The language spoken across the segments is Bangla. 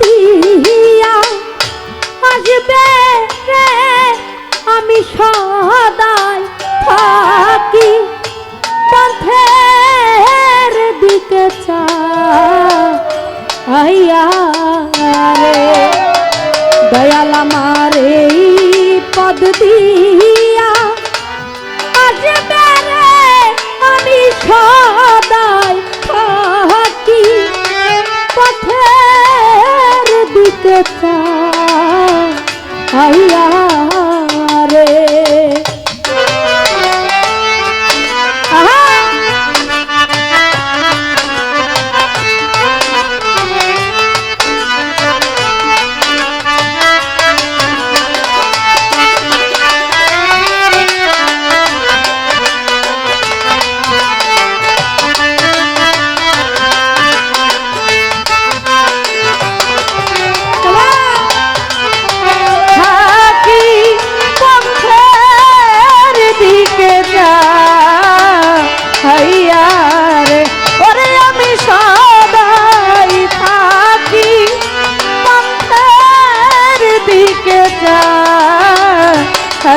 দিয়া আসবে রে, আমি সদাই থাকি। পথের দিকে চাইয়া রে। দয়াল আমার এই পদ দিয়া আসবে আমি সদাই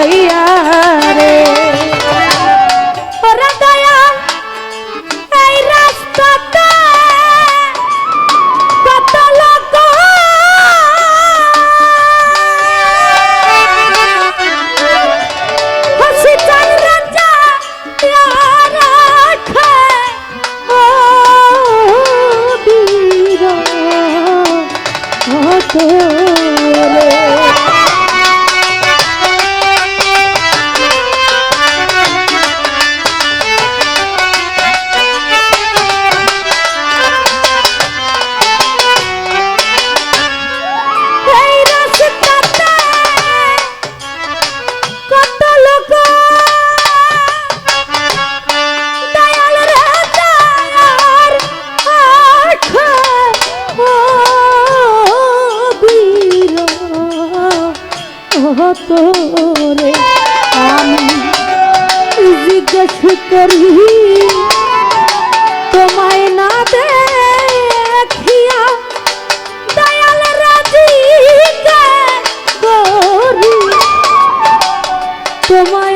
হইয়া দেশি করি তোমায় না দেখিয়া দয়াল রাজি করি তোমায়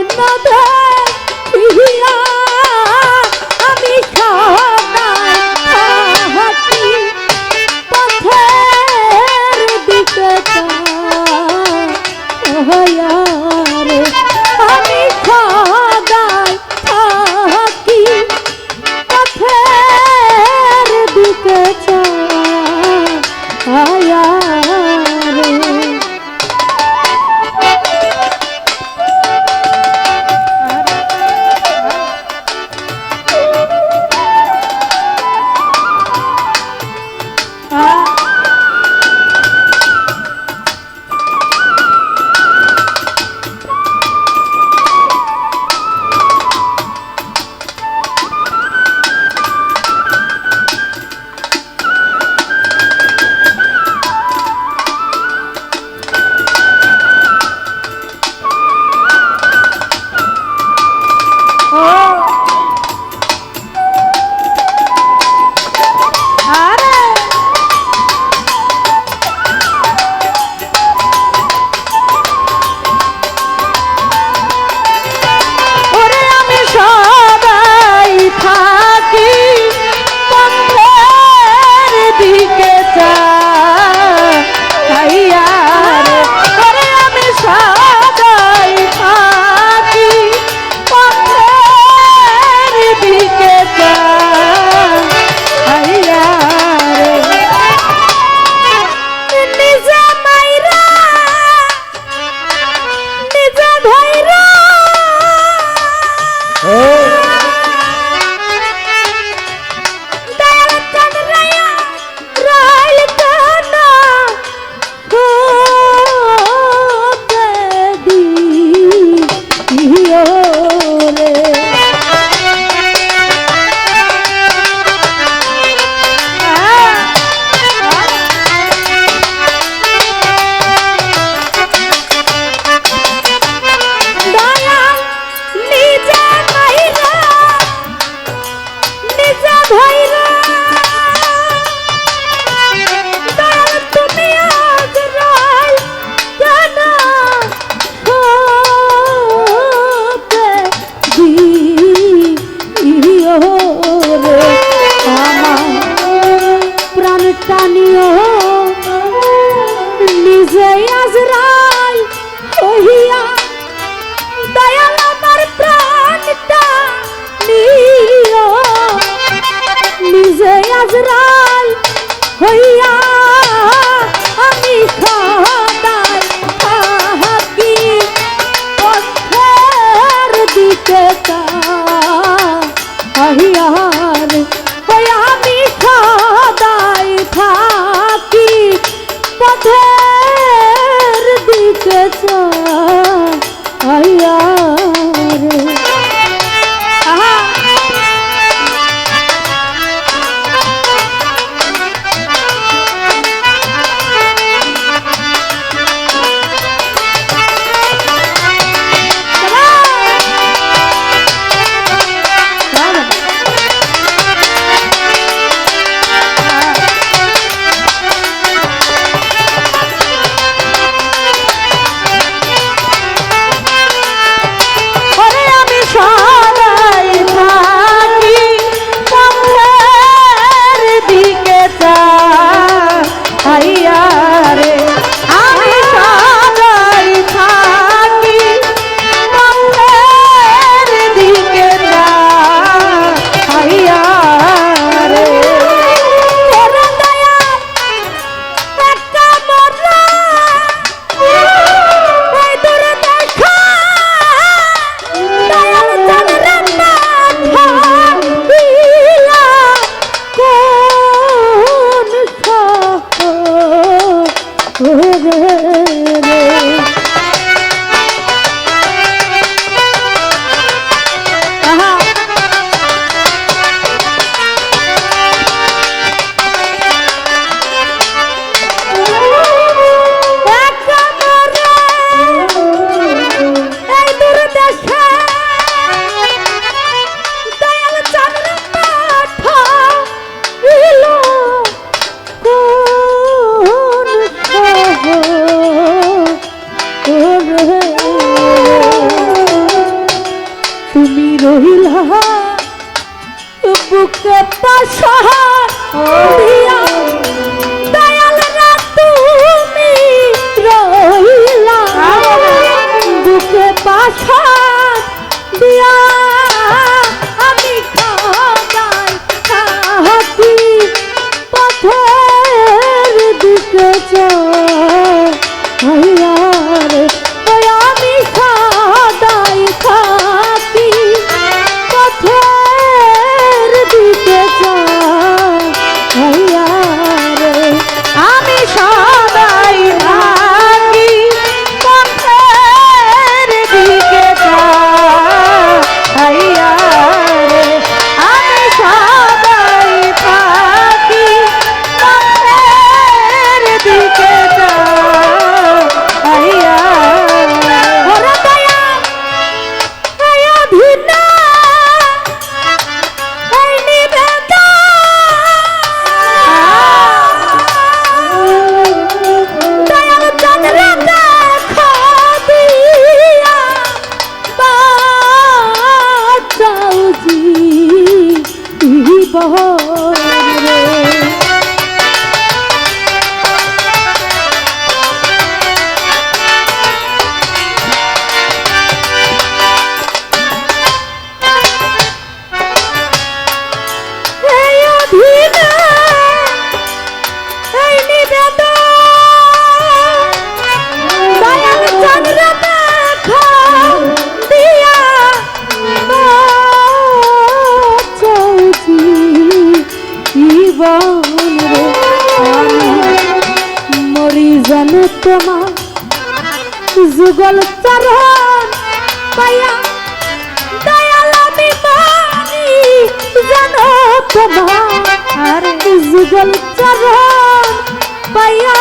জীবন রে মরি জানে তোমার যুগল চরণ পায়া মানি জানো তোমার যুগল চরণ পায়া